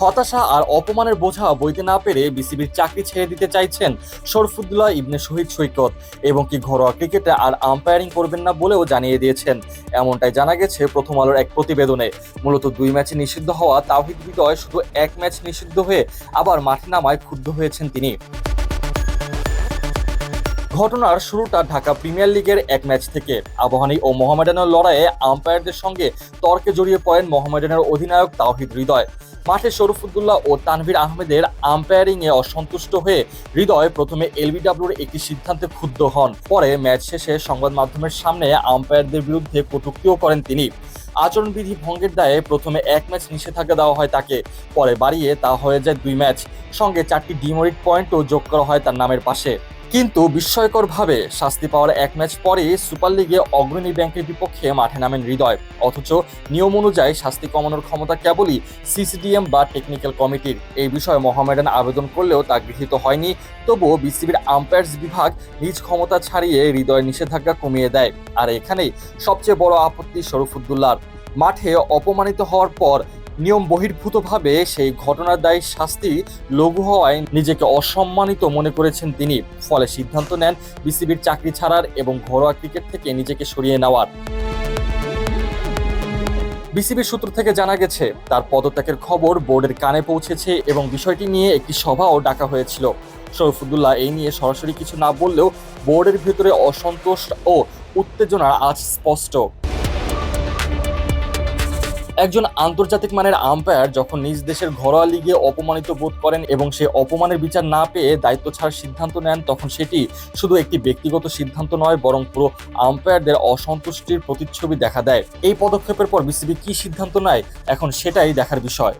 হতাশা আর অপমানের বোঝা বইতে না পেরে বিসিবির চাকরি ছেড়ে দিতে চাইছেন শরফুদ্দুল্লাহ ইবনে শহীদ সৈকত। এবং কি ঘরোয়া ক্রিকেটে আর আম্পায়ারিং করবেন না বলেও জানিয়ে দিয়েছেন। এমনটাই জানা গেছে প্রথম আলোর এক প্রতিবেদনে। মূলত দুই ম্যাচে নিষিদ্ধ হওয়া তাওহিদ বিদয় শুধু এক ম্যাচ নিষিদ্ধ হয়ে আবার মাঠে নামায় ক্ষুব্ধ হয়েছেন তিনি। ঘটনার শুরুটা ঢাকা প্রিমিয়ার লিগের এক ম্যাচ থেকে। আবহানী ও মোহামেডানের লড়াইয়ে আম্পায়ারদের সঙ্গে তর্কে জড়িয়ে পড়েন মোহামেডানের অধিনায়ক তাওহিদ হৃদয়। মাঠে শরফুদ্দুল্লাহ ও তানভীর আহমেদের আম্পায়ারিংয়ে অসন্তুষ্ট হয়ে হৃদয় প্রথমে এলবিডব্লিউর একটি সিদ্ধান্তে ক্ষুব্ধ হন। পরে ম্যাচ শেষে সংবাদ মাধ্যমের সামনে আম্পায়ারদের বিরুদ্ধে কটুক্তিও করেন তিনি। আচরণবিধি ভঙ্গের দায়ে প্রথমে এক ম্যাচ নিষেধাজ্ঞা দেওয়া হয় তাকে, পরে বাড়িয়ে তা হয়ে যায় দুই ম্যাচ। সঙ্গে চারটি ডিমোরিট পয়েন্টও যোগ করা হয় তার নামের পাশে। কিন্তু বিস্ময়করভাবে শাস্তি পাওয়ার এক ম্যাচ পরে সুপার লিগে অগ্রণী ব্যাংকের বিপক্ষে মাঠে নামেন হৃদয়। অথচ নিয়ম অনুযায়ী শাস্তি কমানোর ক্ষমতা কেবলই সিসিডিএম বা টেকনিক্যাল কমিটির। এই বিষয়ে মোহামেডান আবেদন করলেও তা গৃহীত হয়নি। তবুও বিসিবির আম্পায়ার্স বিভাগ নিজ ক্ষমতা ছাড়িয়ে হৃদয় নিষেধাজ্ঞা কমিয়ে দেয়। আর এখানেই সবচেয়ে বড় আপত্তি শরফুদ্দুল্লার মাঠে অপমানিত হওয়ার পর নিয়ম বহির্ভূতভাবে সেই ঘটনার দায়ী শাস্তি লঘু হওয়ায় নিজেকে অসম্মানিত মনে করেছেন তিনি। ফলে সিদ্ধান্ত নেন বিসিবির চাকরি ছাড়ার এবং ঘরোয়া ক্রিকেট থেকে নিজেকে সরিয়ে নেওয়ার। বিসিবির সূত্র থেকে জানা গেছে, তার পদত্যাগের খবর বোর্ডের কানে পৌঁছেছে এবং বিষয়টি নিয়ে একটি সভাও ডাকা হয়েছিল। শরফুদ্দুল্লাহ এই নিয়ে সরাসরি কিছু না বললেও বোর্ডের ভিতরে অসন্তোষ ও উত্তেজনা আজ স্পষ্ট। একজন আন্তর্জাতিক মানের আম্পায়ার যখন নিজ দেশের ঘরোয়া লিগে অপমানিত বোধ করেন এবং সে অপমানের বিচার না পেয়ে দায়িত্ব ছাড়ার সিদ্ধান্ত নেন, তখন সেটি শুধু একটি ব্যক্তিগত সিদ্ধান্ত নয়, বরং পুরো আম্পায়ারদের অসন্তুষ্টির প্রতিচ্ছবি দেখা দেয়। এই পদক্ষেপের পর বিসিবি কি সিদ্ধান্ত নেয়, এখন সেটাই দেখার বিষয়।